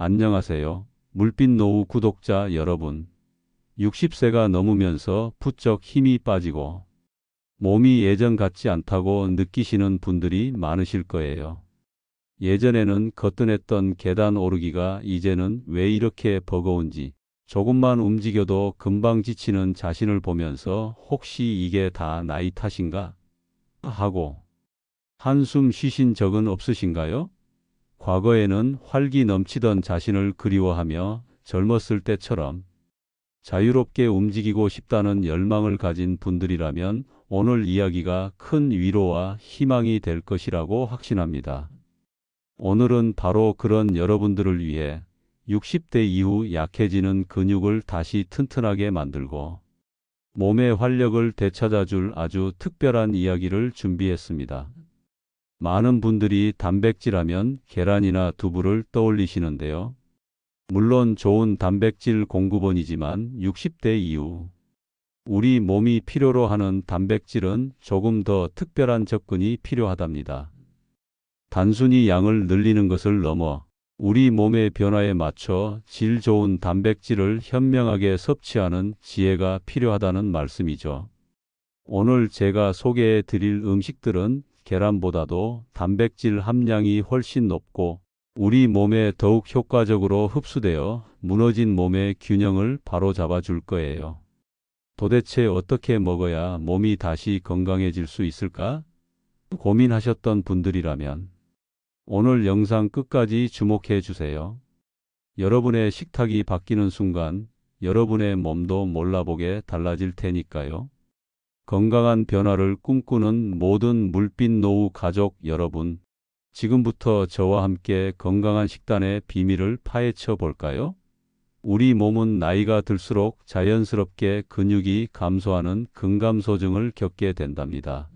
안녕하세요. 물빛 노후 구독자 여러분. 60세가 넘으면서 부쩍 힘이 빠지고 몸이 예전 같지 않다고 느끼시는 분들이 많으실 거예요. 예전에는 거뜬했던 계단 오르기가 이제는 왜 이렇게 버거운지 조금만 움직여도 금방 지치는 자신을 보면서 혹시 이게 다 나이 탓인가? 하고 한숨 쉬신 적은 없으신가요? 과거에는 활기 넘치던 자신을 그리워하며 젊었을 때처럼 자유롭게 움직이고 싶다는 열망을 가진 분들이라면 오늘 이야기가 큰 위로와 희망이 될 것이라고 확신합니다. 오늘은 바로 그런 여러분들을 위해 60대 이후 약해지는 근육을 다시 튼튼하게 만들고 몸의 활력을 되찾아줄 아주 특별한 이야기를 준비했습니다. 많은 분들이 단백질하면 계란이나 두부를 떠올리시는데요. 물론 좋은 단백질 공급원이지만 60대 이후 우리 몸이 필요로 하는 단백질은 조금 더 특별한 접근이 필요하답니다. 단순히 양을 늘리는 것을 넘어 우리 몸의 변화에 맞춰 질 좋은 단백질을 현명하게 섭취하는 지혜가 필요하다는 말씀이죠. 오늘 제가 소개해 드릴 음식들은 계란보다도 단백질 함량이 훨씬 높고 우리 몸에 더욱 효과적으로 흡수되어 무너진 몸의 균형을 바로잡아 줄 거예요. 도대체 어떻게 먹어야 몸이 다시 건강해질 수 있을까? 고민하셨던 분들이라면 오늘 영상 끝까지 주목해 주세요. 여러분의 식탁이 바뀌는 순간 여러분의 몸도 몰라보게 달라질 테니까요. 건강한 변화를 꿈꾸는 모든 물빛 노후 가족 여러분, 지금부터 저와 함께 건강한 식단의 비밀을 파헤쳐 볼까요? 우리 몸은 나이가 들수록 자연스럽게 근육이 감소하는 근감소증을 겪게 된답니다.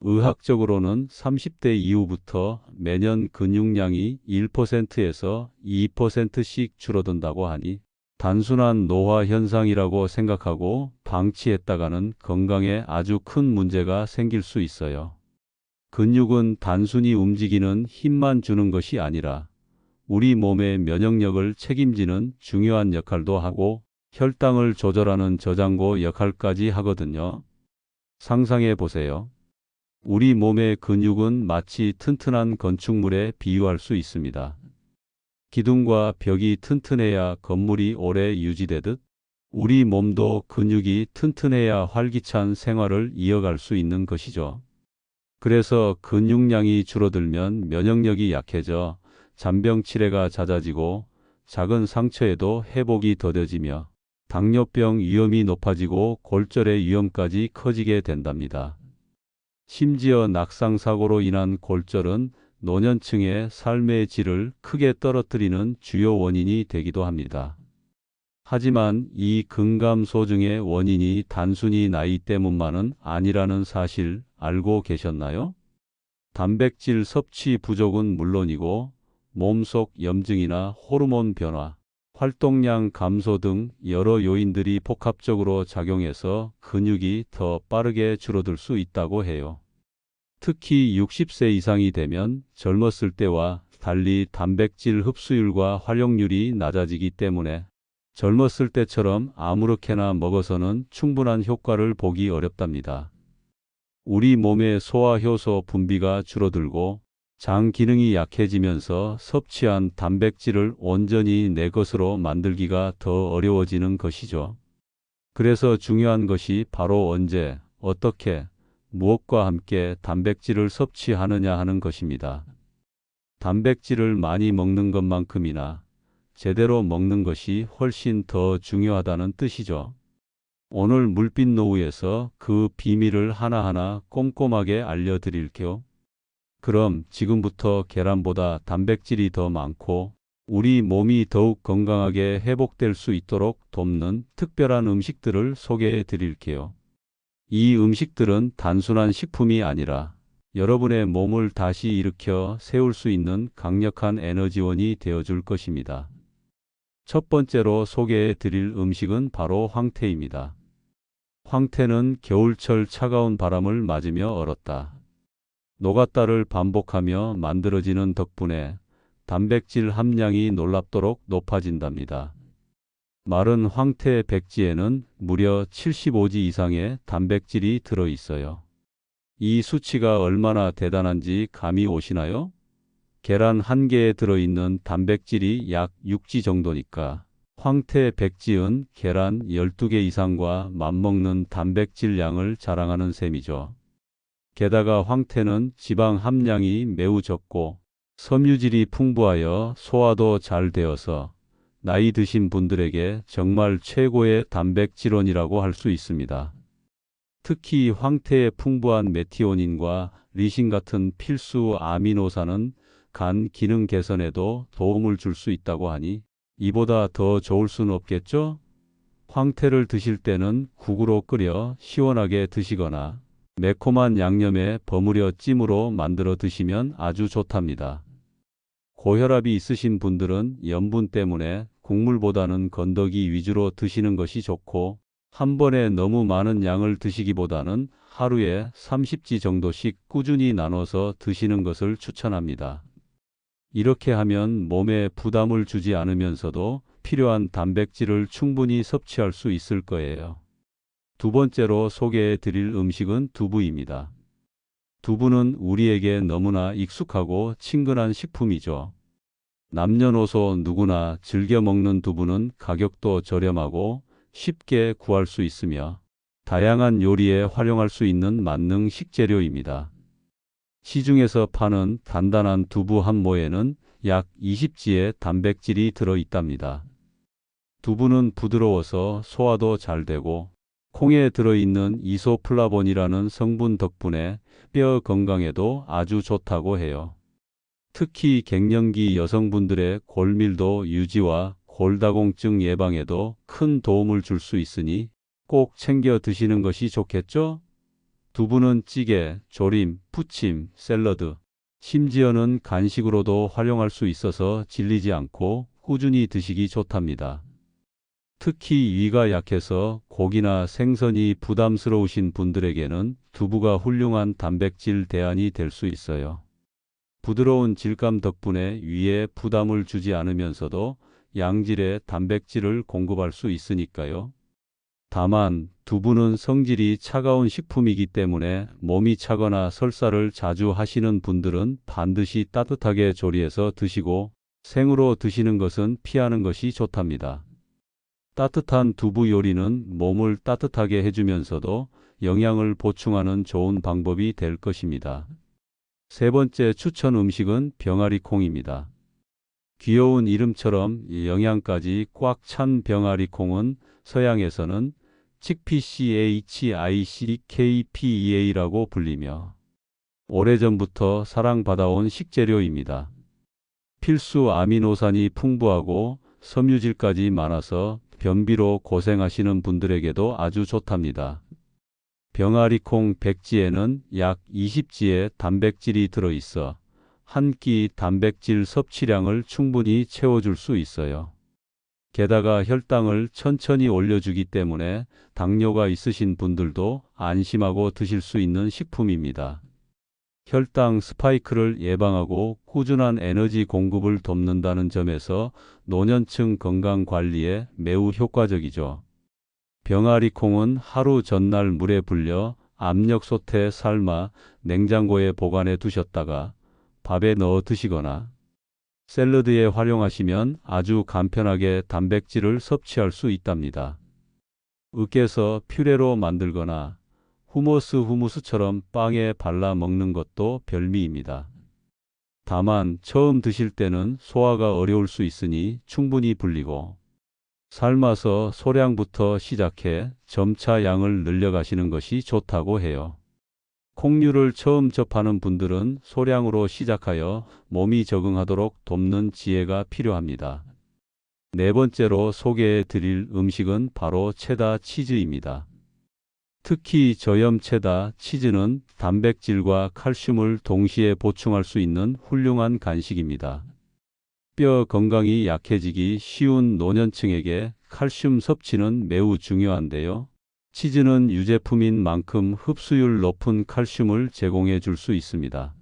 의학적으로는 30대 이후부터 매년 근육량이 1%에서 2%씩 줄어든다고 하니 단순한 노화 현상이라고 생각하고 방치했다가는 건강에 아주 큰 문제가 생길 수 있어요. 근육은 단순히 움직이는 힘만 주는 것이 아니라 우리 몸의 면역력을 책임지는 중요한 역할도 하고 혈당을 조절하는 저장고 역할까지 하거든요. 상상해 보세요. 우리 몸의 근육은 마치 튼튼한 건축물에 비유할 수 있습니다. 기둥과 벽이 튼튼해야 건물이 오래 유지되듯 우리 몸도 근육이 튼튼해야 활기찬 생활을 이어갈 수 있는 것이죠. 그래서 근육량이 줄어들면 면역력이 약해져 잔병 치레가 잦아지고 작은 상처에도 회복이 더뎌지며 당뇨병 위험이 높아지고 골절의 위험까지 커지게 된답니다. 심지어 낙상사고로 인한 골절은 노년층의 삶의 질을 크게 떨어뜨리는 주요 원인이 되기도 합니다. 하지만 이 근감소증의 원인이 단순히 나이 때문만은 아니라는 사실 알고 계셨나요? 단백질 섭취 부족은 물론이고 몸속 염증이나 호르몬 변화, 활동량 감소 등 여러 요인들이 복합적으로 작용해서 근육이 더 빠르게 줄어들 수 있다고 해요. 특히 60세 이상이 되면 젊었을 때와 달리 단백질 흡수율과 활용률이 낮아지기 때문에 젊었을 때처럼 아무렇게나 먹어서는 충분한 효과를 보기 어렵답니다. 우리 몸의 소화효소 분비가 줄어들고 장 기능이 약해지면서 섭취한 단백질을 온전히 내 것으로 만들기가 더 어려워지는 것이죠. 그래서 중요한 것이 바로 언제, 어떻게, 무엇과 함께 단백질을 섭취하느냐 하는 것입니다. 단백질을 많이 먹는 것만큼이나 제대로 먹는 것이 훨씬 더 중요하다는 뜻이죠. 오늘 물빛 노후에서 그 비밀을 하나하나 꼼꼼하게 알려드릴게요. 그럼 지금부터 계란보다 단백질이 더 많고 우리 몸이 더욱 건강하게 회복될 수 있도록 돕는 특별한 음식들을 소개해 드릴게요. 이 음식들은 단순한 식품이 아니라 여러분의 몸을 다시 일으켜 세울 수 있는 강력한 에너지원이 되어줄 것입니다. 첫 번째로 소개해 드릴 음식은 바로 황태입니다. 황태는 겨울철 차가운 바람을 맞으며 얼었다. 노갔다를 반복하며 만들어지는 덕분에 단백질 함량이 놀랍도록 높아진답니다. 마른 황태 백지에는 무려 75지 이상의 단백질이 들어 있어요. 이 수치가 얼마나 대단한지 감이 오시나요? 계란 한 개에 들어있는 단백질이 약 6지 정도니까 황태 백지은 계란 12개 이상과 맞먹는 단백질 양을 자랑하는 셈이죠. 게다가 황태는 지방 함량이 매우 적고 섬유질이 풍부하여 소화도 잘 되어서 나이 드신 분들에게 정말 최고의 단백질원이라고 할 수 있습니다. 특히 황태의 풍부한 메티오닌과 리신 같은 필수 아미노산은 간 기능 개선에도 도움을 줄 수 있다고 하니 이보다 더 좋을 수는 없겠죠? 황태를 드실 때는 국으로 끓여 시원하게 드시거나 매콤한 양념에 버무려 찜으로 만들어 드시면 아주 좋답니다. 고혈압이 있으신 분들은 염분 때문에 국물보다는 건더기 위주로 드시는 것이 좋고 한 번에 너무 많은 양을 드시기보다는 하루에 30지 정도씩 꾸준히 나눠서 드시는 것을 추천합니다. 이렇게 하면 몸에 부담을 주지 않으면서도 필요한 단백질을 충분히 섭취할 수 있을 거예요. 두 번째로 소개해 드릴 음식은 두부입니다. 두부는 우리에게 너무나 익숙하고 친근한 식품이죠. 남녀노소 누구나 즐겨 먹는 두부는 가격도 저렴하고 쉽게 구할 수 있으며 다양한 요리에 활용할 수 있는 만능 식재료입니다. 시중에서 파는 단단한 두부 한 모에는 약 20지의 단백질이 들어 있답니다. 두부는 부드러워서 소화도 잘 되고 콩에 들어있는 이소플라본이라는 성분 덕분에 뼈 건강에도 아주 좋다고 해요. 특히 갱년기 여성분들의 골밀도 유지와 골다공증 예방에도 큰 도움을 줄 수 있으니 꼭 챙겨 드시는 것이 좋겠죠? 두부는 찌개, 조림, 부침, 샐러드, 심지어는 간식으로도 활용할 수 있어서 질리지 않고 꾸준히 드시기 좋답니다. 특히 위가 약해서 고기나 생선이 부담스러우신 분들에게는 두부가 훌륭한 단백질 대안이 될 수 있어요. 부드러운 질감 덕분에 위에 부담을 주지 않으면서도 양질의 단백질을 공급할 수 있으니까요. 다만 두부는 성질이 차가운 식품이기 때문에 몸이 차거나 설사를 자주 하시는 분들은 반드시 따뜻하게 조리해서 드시고 생으로 드시는 것은 피하는 것이 좋답니다. 따뜻한 두부 요리는 몸을 따뜻하게 해주면서도 영양을 보충하는 좋은 방법이 될 것입니다. 세 번째 추천 음식은 병아리 콩입니다. 귀여운 이름처럼 영양까지 꽉 찬 병아리 콩은 서양에서는 chickpeaChicKPEA라고 불리며 오래전부터 사랑받아온 식재료입니다. 필수 아미노산이 풍부하고 섬유질까지 많아서 변비로 고생하시는 분들에게도 아주 좋답니다. 병아리콩 백지에는 약 20지의 단백질이 들어있어 한 끼 단백질 섭취량을 충분히 채워줄 수 있어요. 게다가 혈당을 천천히 올려주기 때문에 당뇨가 있으신 분들도 안심하고 드실 수 있는 식품입니다. 혈당 스파이크를 예방하고 꾸준한 에너지 공급을 돕는다는 점에서 노년층 건강 관리에 매우 효과적이죠. 병아리 콩은 하루 전날 물에 불려 압력 솥에 삶아 냉장고에 보관해 두셨다가 밥에 넣어 드시거나 샐러드에 활용하시면 아주 간편하게 단백질을 섭취할 수 있답니다. 으깨서 퓨레로 만들거나 후모스 후무스처럼 빵에 발라 먹는 것도 별미입니다. 다만 처음 드실 때는 소화가 어려울 수 있으니 충분히 불리고 삶아서 소량부터 시작해 점차 양을 늘려가시는 것이 좋다고 해요. 콩류를 처음 접하는 분들은 소량으로 시작하여 몸이 적응하도록 돕는 지혜가 필요합니다. 네 번째로 소개해 드릴 음식은 바로 체다 치즈입니다. 특히 저염 체다 치즈는 단백질과 칼슘을 동시에 보충할 수 있는 훌륭한 간식입니다. 뼈 건강이 약해지기 쉬운 노년층에게 칼슘 섭취는 매우 중요한데요. 치즈는 유제품인 만큼 흡수율 높은 칼슘을 제공해 줄 수 있습니다.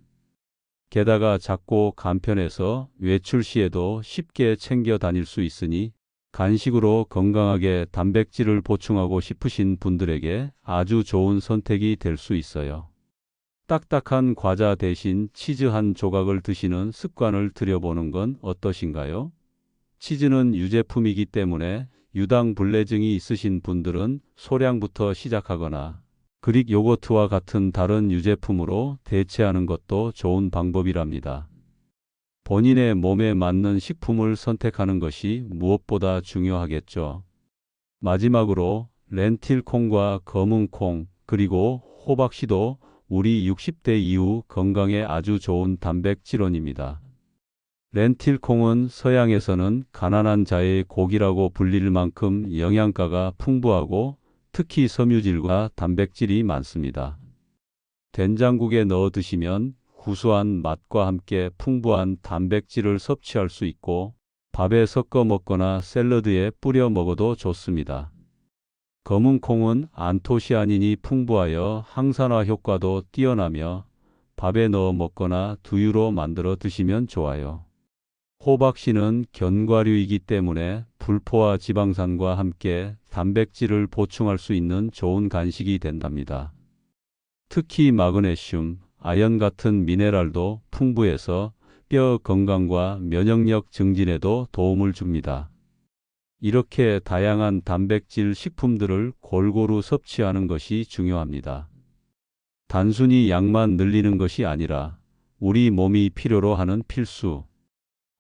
게다가 작고 간편해서 외출 시에도 쉽게 챙겨 다닐 수 있으니 간식으로 건강하게 단백질을 보충하고 싶으신 분들에게 아주 좋은 선택이 될 수 있어요. 딱딱한 과자 대신 치즈 한 조각을 드시는 습관을 들여보는 건 어떠신가요? 치즈는 유제품이기 때문에 유당 불내증이 있으신 분들은 소량부터 시작하거나 그릭 요거트와 같은 다른 유제품으로 대체하는 것도 좋은 방법이랍니다. 본인의 몸에 맞는 식품을 선택하는 것이 무엇보다 중요하겠죠. 마지막으로 렌틸 콩과 검은 콩 그리고 호박씨도 우리 60대 이후 건강에 아주 좋은 단백질원입니다. 렌틸 콩은 서양에서는 가난한 자의 고기라고 불릴 만큼 영양가가 풍부하고 특히 섬유질과 단백질이 많습니다. 된장국에 넣어 드시면 구수한 맛과 함께 풍부한 단백질을 섭취할 수 있고 밥에 섞어 먹거나 샐러드에 뿌려 먹어도 좋습니다. 검은 콩은 안토시아닌이 풍부하여 항산화 효과도 뛰어나며 밥에 넣어 먹거나 두유로 만들어 드시면 좋아요. 호박씨는 견과류이기 때문에 불포화 지방산과 함께 단백질을 보충할 수 있는 좋은 간식이 된답니다. 특히 마그네슘, 아연 같은 미네랄도 풍부해서 뼈 건강과 면역력 증진에도 도움을 줍니다. 이렇게 다양한 단백질 식품들을 골고루 섭취하는 것이 중요합니다. 단순히 양만 늘리는 것이 아니라 우리 몸이 필요로 하는 필수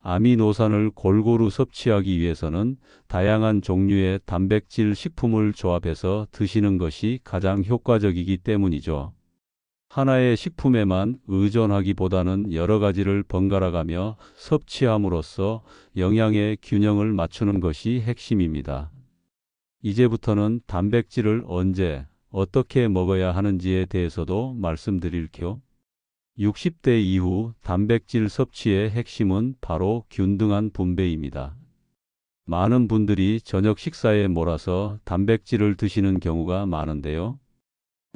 아미노산을 골고루 섭취하기 위해서는 다양한 종류의 단백질 식품을 조합해서 드시는 것이 가장 효과적이기 때문이죠. 하나의 식품에만 의존하기보다는 여러 가지를 번갈아 가며 섭취함으로써 영양의 균형을 맞추는 것이 핵심입니다. 이제부터는 단백질을 언제, 어떻게 먹어야 하는지에 대해서도 말씀드릴게요. 60대 이후 단백질 섭취의 핵심은 바로 균등한 분배입니다. 많은 분들이 저녁 식사에 몰아서 단백질을 드시는 경우가 많은데요.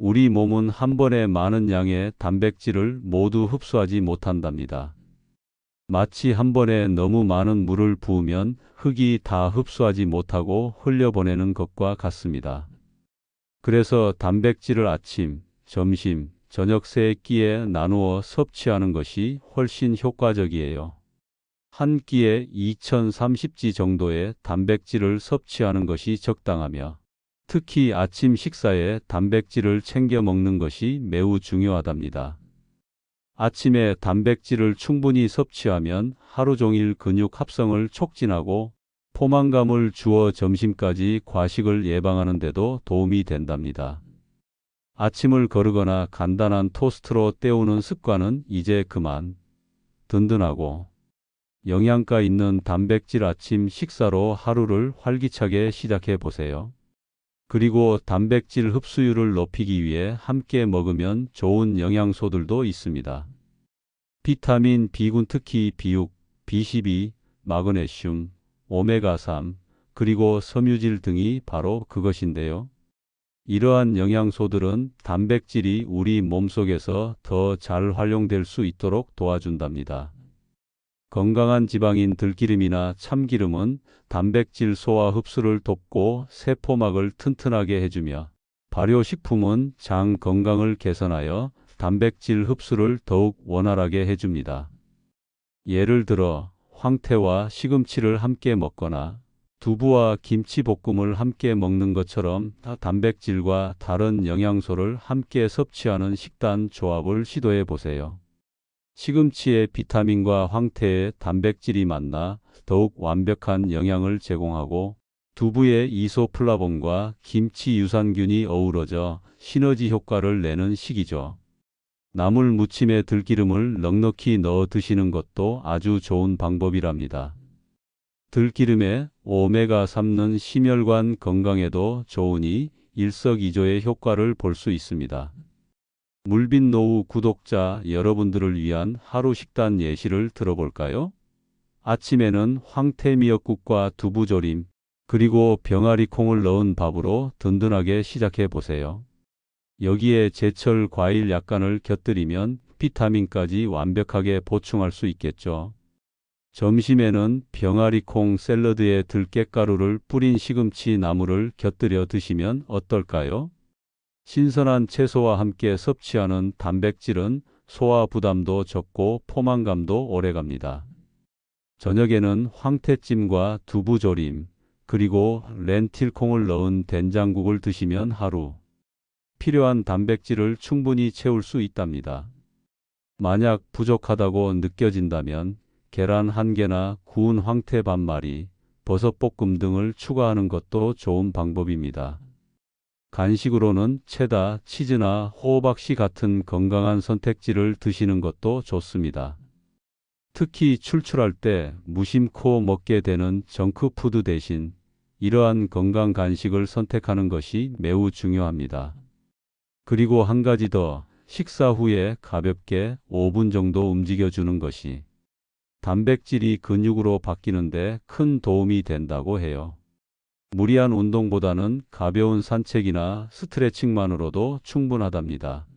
우리 몸은 한 번에 많은 양의 단백질을 모두 흡수하지 못한답니다. 마치 한 번에 너무 많은 물을 부으면 흙이 다 흡수하지 못하고 흘려보내는 것과 같습니다. 그래서 단백질을 아침, 점심, 저녁 세 끼에 나누어 섭취하는 것이 훨씬 효과적이에요. 한 끼에 2030지 정도의 단백질을 섭취하는 것이 적당하며 특히 아침 식사에 단백질을 챙겨 먹는 것이 매우 중요하답니다. 아침에 단백질을 충분히 섭취하면 하루 종일 근육 합성을 촉진하고 포만감을 주어 점심까지 과식을 예방하는 데도 도움이 된답니다. 아침을 거르거나 간단한 토스트로 때우는 습관은 이제 그만. 든든하고 영양가 있는 단백질 아침 식사로 하루를 활기차게 시작해 보세요. 그리고 단백질 흡수율을 높이기 위해 함께 먹으면 좋은 영양소들도 있습니다. 비타민 B군 특히 B6, B12, 마그네슘, 오메가3, 그리고 섬유질 등이 바로 그것인데요. 이러한 영양소들은 단백질이 우리 몸속에서 더 잘 활용될 수 있도록 도와준답니다. 건강한 지방인 들기름이나 참기름은 단백질 소화 흡수를 돕고 세포막을 튼튼하게 해주며 발효식품은 장 건강을 개선하여 단백질 흡수를 더욱 원활하게 해줍니다. 예를 들어 황태와 시금치를 함께 먹거나 두부와 김치 볶음을 함께 먹는 것처럼 단백질과 다른 영양소를 함께 섭취하는 식단 조합을 시도해 보세요. 시금치의 비타민과 황태의 단백질이 만나 더욱 완벽한 영양을 제공하고 두부의 이소플라본과 김치 유산균이 어우러져 시너지 효과를 내는 식이죠. 나물 무침에 들기름을 넉넉히 넣어 드시는 것도 아주 좋은 방법이랍니다. 들기름에 오메가3는 심혈관 건강에도 좋으니 일석이조의 효과를 볼 수 있습니다. 물빛 노후 구독자 여러분들을 위한 하루 식단 예시를 들어볼까요? 아침에는 황태 미역국과 두부조림, 그리고 병아리 콩을 넣은 밥으로 든든하게 시작해 보세요. 여기에 제철 과일 약간을 곁들이면 비타민까지 완벽하게 보충할 수 있겠죠. 점심에는 병아리콩 샐러드에 들깨가루를 뿌린 시금치 나물을 곁들여 드시면 어떨까요? 신선한 채소와 함께 섭취하는 단백질은 소화 부담도 적고 포만감도 오래갑니다. 저녁에는 황태찜과 두부조림, 그리고 렌틸콩을 넣은 된장국을 드시면 하루 필요한 단백질을 충분히 채울 수 있답니다. 만약 부족하다고 느껴진다면 계란 한 개나 구운 황태 반 마리, 버섯 볶음 등을 추가하는 것도 좋은 방법입니다. 간식으로는 체다, 치즈나 호박씨 같은 건강한 선택지를 드시는 것도 좋습니다. 특히 출출할 때 무심코 먹게 되는 정크푸드 대신 이러한 건강 간식을 선택하는 것이 매우 중요합니다. 그리고 한 가지 더, 식사 후에 가볍게 5분 정도 움직여주는 것이 단백질이 근육으로 바뀌는데 큰 도움이 된다고 해요. 무리한 운동보다는 가벼운 산책이나 스트레칭만으로도 충분하답니다.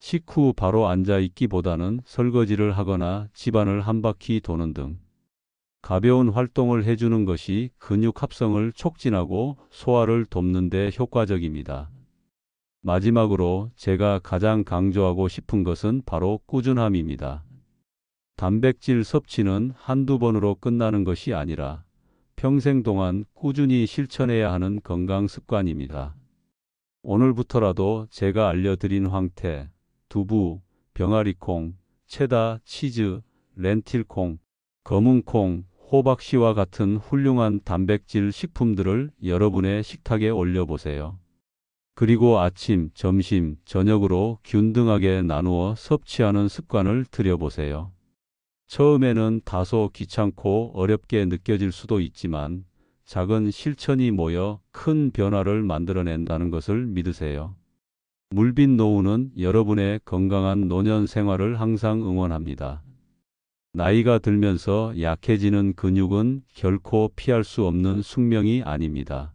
식후 바로 앉아 있기보다는 설거지를 하거나 집안을 한 바퀴 도는 등 가벼운 활동을 해주는 것이 근육 합성을 촉진하고 소화를 돕는 데 효과적입니다. 마지막으로 제가 가장 강조하고 싶은 것은 바로 꾸준함입니다. 단백질 섭취는 한두 번으로 끝나는 것이 아니라 평생 동안 꾸준히 실천해야 하는 건강 습관입니다. 오늘부터라도 제가 알려드린 황태, 두부, 병아리콩, 체다, 치즈, 렌틸콩, 검은콩, 호박씨와 같은 훌륭한 단백질 식품들을 여러분의 식탁에 올려보세요. 그리고 아침, 점심, 저녁으로 균등하게 나누어 섭취하는 습관을 들여보세요. 처음에는 다소 귀찮고 어렵게 느껴질 수도 있지만 작은 실천이 모여 큰 변화를 만들어낸다는 것을 믿으세요. 물빛 노후는 여러분의 건강한 노년 생활을 항상 응원합니다. 나이가 들면서 약해지는 근육은 결코 피할 수 없는 숙명이 아닙니다.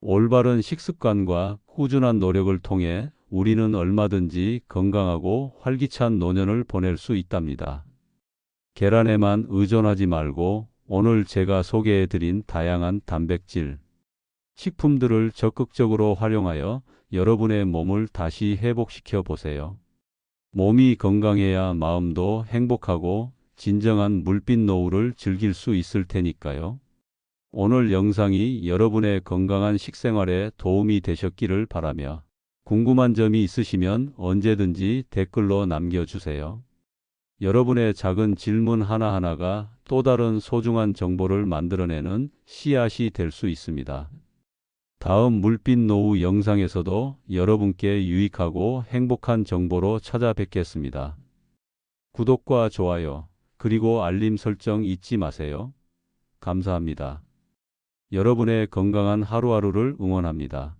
올바른 식습관과 꾸준한 노력을 통해 우리는 얼마든지 건강하고 활기찬 노년을 보낼 수 있답니다. 계란에만 의존하지 말고 오늘 제가 소개해 드린 다양한 단백질, 식품들을 적극적으로 활용하여 여러분의 몸을 다시 회복시켜 보세요. 몸이 건강해야 마음도 행복하고 진정한 물빛 노후를 즐길 수 있을 테니까요. 오늘 영상이 여러분의 건강한 식생활에 도움이 되셨기를 바라며 궁금한 점이 있으시면 언제든지 댓글로 남겨주세요. 여러분의 작은 질문 하나하나가 또 다른 소중한 정보를 만들어내는 씨앗이 될 수 있습니다. 다음 물빛 노후 영상에서도 여러분께 유익하고 행복한 정보로 찾아뵙겠습니다. 구독과 좋아요, 그리고 알림 설정 잊지 마세요. 감사합니다. 여러분의 건강한 하루하루를 응원합니다.